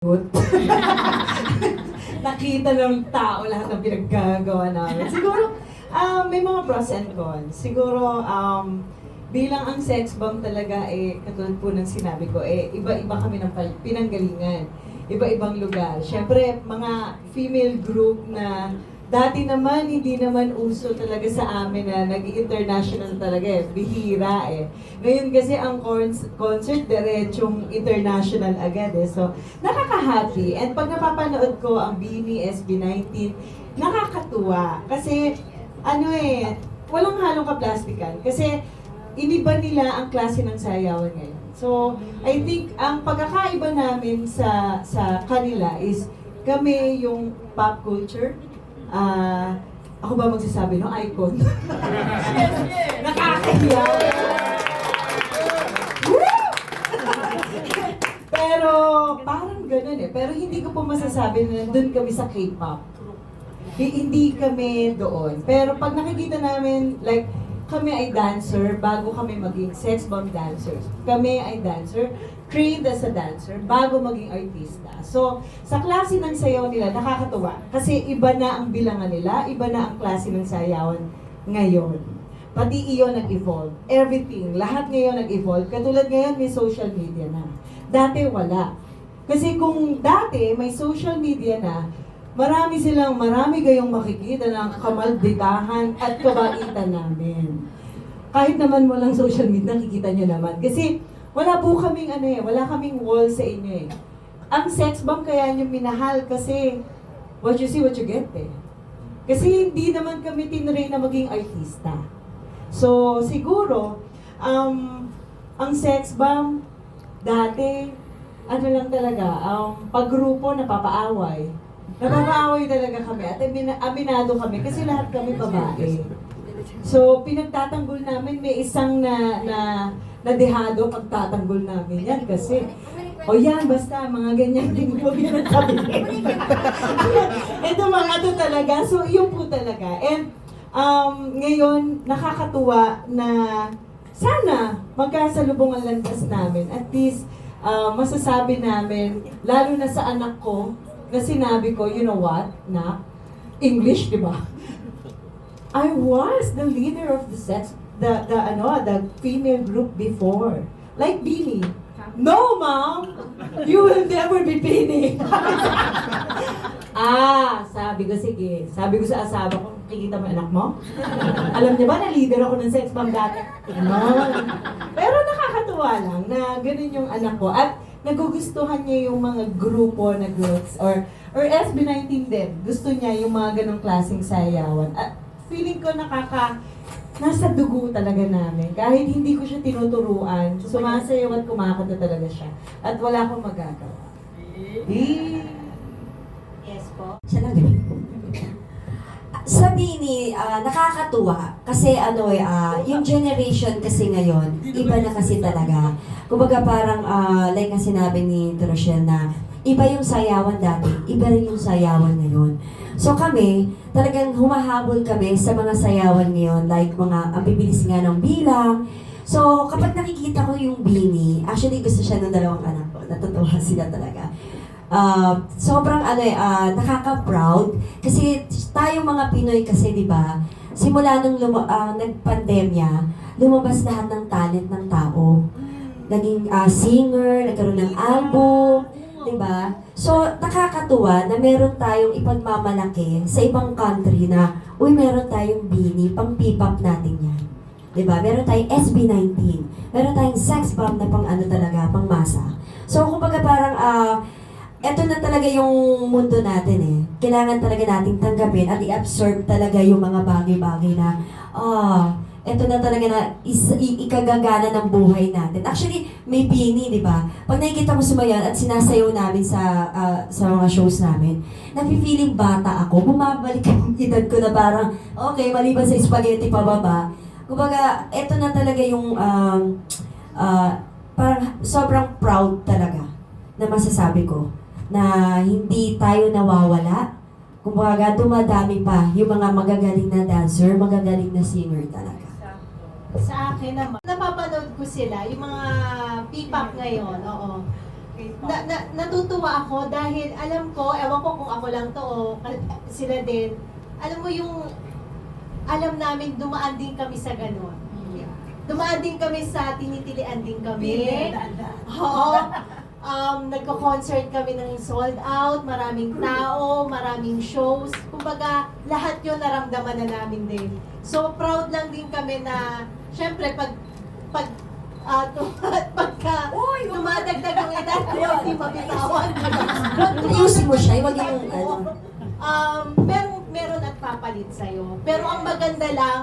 Good. Nakita ng tao lahat ng pinaggagawa namin. Siguro, um, may mga pros and cons. Siguro, um, bilang ang sex bomb talaga, eh, katulad po ng sinabi ko, eh, iba-iba kami ng pinanggalingan. Iba-ibang lugar. Siyempre, mga female group na dati naman, hindi naman uso talaga sa amin na nag-international talaga eh. Bihira eh. Ngayon kasi ang concert, diretsong international agad eh. So, nakaka-happy. And pag napapanood ko ang Beanie SB19, nakakatuwa. Kasi, ano eh, walang halong kaplastikan. Kasi, iniba nila ang klase ng sayawan ngayon. So, I think ang pagkakaiba namin sa sa kanila is kami yung pop culture. Ah, ako ba magsasabi no? Icon. Nakakahiya. Woo! Pero parang ganun eh. Pero hindi ko po masasabi na nandun kami sa K-pop. Hi- Hindi kami doon. Pero pag nakikita namin, like, kami ay dancer bago kami maging sex bomb dancers. Kami ay dancer, trained as a dancer bago maging artista. So, sa klase ng sayaw nila, nakakatuwa. Kasi iba na ang bilangan nila, iba na ang klase ng sayawan ngayon. Pati iyon nag-evolve. Everything, lahat ngayon nag-evolve. Katulad ngayon, may social media na. Dati wala. Kasi kung dati may social media na, marami silang, marami kayong makikita ng kamalditahan at kabaitan namin. Kahit naman walang social media, nakikita nyo naman. Kasi wala po kaming ano eh, wala kaming wall sa inyo eh. Ang sex bomb kaya nyo minahal kasi what you see, what you get eh. Kasi hindi naman kami tinray na maging artista. So, siguro, um, ang sex bomb, dati, ano lang talaga, um, paggrupo napapaaway. Napapaaway talaga kami at amina- aminado kami kasi lahat kami babae. So, pinagtatanggol namin, may isang na, na, na dehado pagtatanggol namin yan kasi, o yan, basta, mga ganyan din po sabi Ito mga to talaga, so yun po talaga. And, um, ngayon, nakakatuwa na sana magkasalubong ang landas namin. At least, uh, masasabi namin, lalo na sa anak ko, na sinabi ko, you know what, na, English, di ba? I was the leader of the sex, the, the, ano, the female group before. Like Beanie. No, mom! You will never be Beanie! ah, sabi ko, sige. Sabi ko sa asawa ko, kikita mo anak mo? Alam niya ba na leader ako ng sex bomb dati? Ganon. Pero nakakatuwa lang na ganun yung anak ko. At nagugustuhan niya yung mga grupo na groups or or SB19 din. Gusto niya yung mga ganong klaseng sayawan. At feeling ko nakaka nasa dugo talaga namin. Kahit hindi ko siya tinuturuan, sumasayaw at kumakanta talaga siya. At wala akong magagawa. Eh. Yes po. Siya lang din. Sa Bini, ah, nakakatuwa kasi ano eh, ah, yung generation kasi ngayon, iba na kasi talaga. Kumbaga parang, ah, like nga sinabi ni Rochelle na, iba yung sayawan dati, iba rin yung sayawan ngayon. So kami, talagang humahabol kami sa mga sayawan ngayon, like mga, ang bibilis nga ng bilang. So kapag nakikita ko yung Bini, actually gusto siya ng dalawang anak ko, natutuwa sila talaga. Ah, sobrang ano eh, ah, nakaka-proud kasi tayong mga Pinoy kasi 'di ba? Simula nung luma, ah, nagpandemya, lumabas lahat ng talent ng tao. Naging ah, singer, nagkaroon ng album, 'di ba? So nakakatuwa na meron tayong ipagmamalaki sa ibang country na uy, meron tayong bini, pang P-pop natin 'yan. 'Di ba? Meron tayong SB19. Meron tayong sex bomb na pang ano talaga, pang masa. So kumbaga parang ah eto na talaga yung mundo natin eh. Kailangan talaga nating tanggapin at i-absorb talaga yung mga bagay-bagay na, ah, eto na talaga na is, i- ikagagana ng buhay natin. Actually, may bini, di ba? Pag nakikita mo sumayan at sinasayaw namin sa ah, sa mga shows namin, nafe-feeling bata ako. Bumabalik ang edad ko na parang, okay, maliban sa spaghetti pababa. Kumbaga, eto na talaga yung um, ah, parang sobrang proud talaga na masasabi ko na hindi tayo nawawala. Kumbaga, dumadami pa yung mga magagaling na dancer, magagaling na singer talaga. Sa akin naman, napapanood ko sila, yung mga P-pop ngayon, oo. na, na, natutuwa ako dahil alam ko, ewan ko kung ako lang to o sila din, alam mo yung, alam namin dumaan din kami sa ganun. Dumaan din kami sa tinitilian din kami. Oo. Um, nagko-concert kami ng sold out, maraming tao, maraming shows. Kumbaga, lahat yun naramdaman na namin din. So, proud lang din kami na, syempre, pag, pag, tum- pagka dumadagdag yung edad ko, hindi mabitawan. Ayusin mo siya, huwag yung ano. um, meron, meron at papalit sa'yo. Pero ang maganda lang,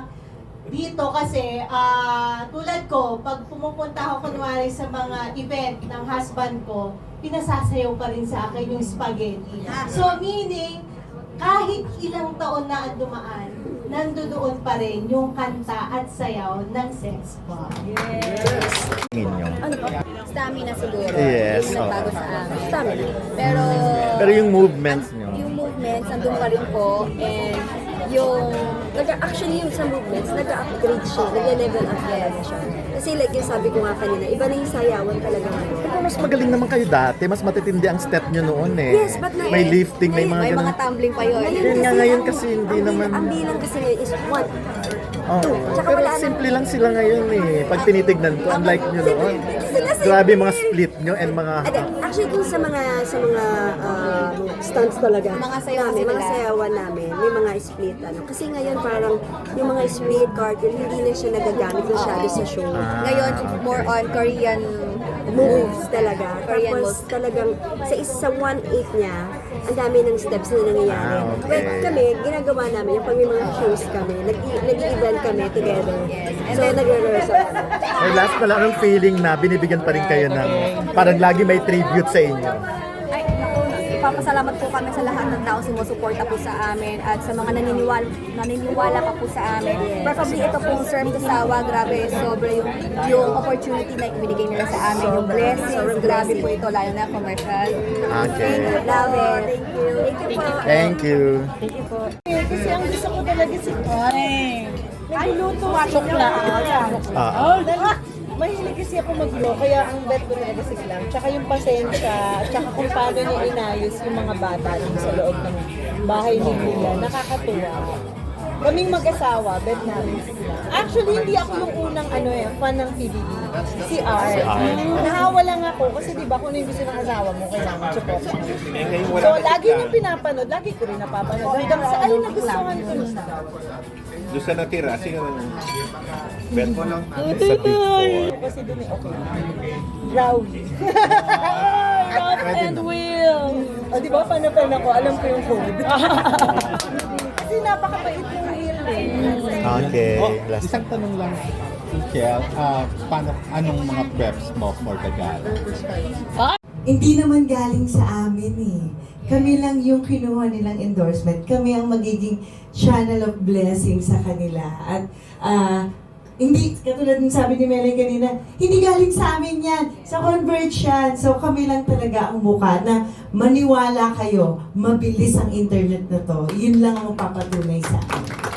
dito kasi, ah, tulad ko, pag pumupunta ako kunwari sa mga event ng husband ko, pinasasayaw pa rin sa akin yung spaghetti. So meaning, kahit ilang taon na ang dumaan, nandoon pa rin yung kanta at sayaw ng sex bomb. ninyo. ano po, stamina siguro. Yes, Yung nagbago sa amin. Stamina. Pero, Pero yung movements nyo. yung movements, nandun pa rin po. And yung, nag actually yung sa movements, nag-upgrade siya. Nag-level up talaga siya. Kasi like yung sabi ko nga kanina, iba na yung sayawan talaga. Pero mas magaling naman kayo dati. Mas matitindi ang step nyo noon eh. Yes, but na, May lifting, may mga May ganun. mga tumbling pa yun. Yun nga, ngayon kasi hindi ang bilang- naman- Ang bilang kasi ngayon is one. Oh, Tsaka pero wala na- simple lang sila ngayon eh. Pag tinitignan ko, unlike nyo noon. Sila simple. Grabe mga split nyo and mga... Ade, actually kung sa mga sa mga ah, stunts talaga. Mga sayawan namin, mga sayawan namin, may mga split ano. Kasi ngayon parang yung mga split cartoon hindi na siya nagagamit masyado sa show. Ah, ngayon okay. more on Korean moves talaga. Korean Tapos talagang sa isa sa 1/8 niya, ang dami ng steps na nangyayari. Ah, okay. Well, kami, ginagawa namin, yung pag may mga shows kami, nag- nag-event kami together. So, nagre-rehearsal kami. May last pala, anong feeling na binibigyan pa rin kayo ng parang lagi may tribute sa inyo? Ipapasalamat po kami sa lahat ng tao sumusuporta po sa amin at sa mga naniniwala, naniniwala pa po sa amin. Preferably ito pong serve to sawa, grabe, sobra yung, yung opportunity na ibinigay nila sa amin, yung blessings, grabe po ito, lalo na commercial. Okay. Love it. Thank you. Thank you. Kasi ang gusto ko talaga si Ay, ay luto chokla. Ah, Dahil mahilig kasi ako mag-blow, kaya ang bet ko talaga si Glam. Tsaka yung pasensya, tsaka kung paano niya inayos yung mga bata dun sa loob ng bahay ni Mila. Nakakatuwa. Kaming mag-asawa, bet namin si Glam. Actually, hindi ako yung unang ano eh, fan ng PBB. Si R. Si R. Nahawa lang ako kasi di ba kung ano yung gusto ng asawa mo, kailangan support mo. So, lagi niyong pinapanood, lagi ko rin napapanood. Hanggang sa alin nagustuhan ko na. Doon sa natira, sige na. Bet mo lang. sa big four. Kasi dun eh, okay. Rawi. Love Pwede and will. O, di ba? Pan-pan ako. Alam ko yung code. Kasi napakabait yung will eh. Okay. Oh, Last. isang tanong lang, Kel, ah, paano, anong mga preps mo for the gala? Hindi naman galing sa amin eh. Kami lang yung kinuha nilang endorsement. Kami ang magiging channel of blessing sa kanila. At ah, hindi, katulad ng sabi ni Melay kanina, hindi galing sa amin yan. Sa Converge yan. So kami lang talaga ang mukha na maniwala kayo, mabilis ang internet na to. Yun lang ang mapapatunay sa amin.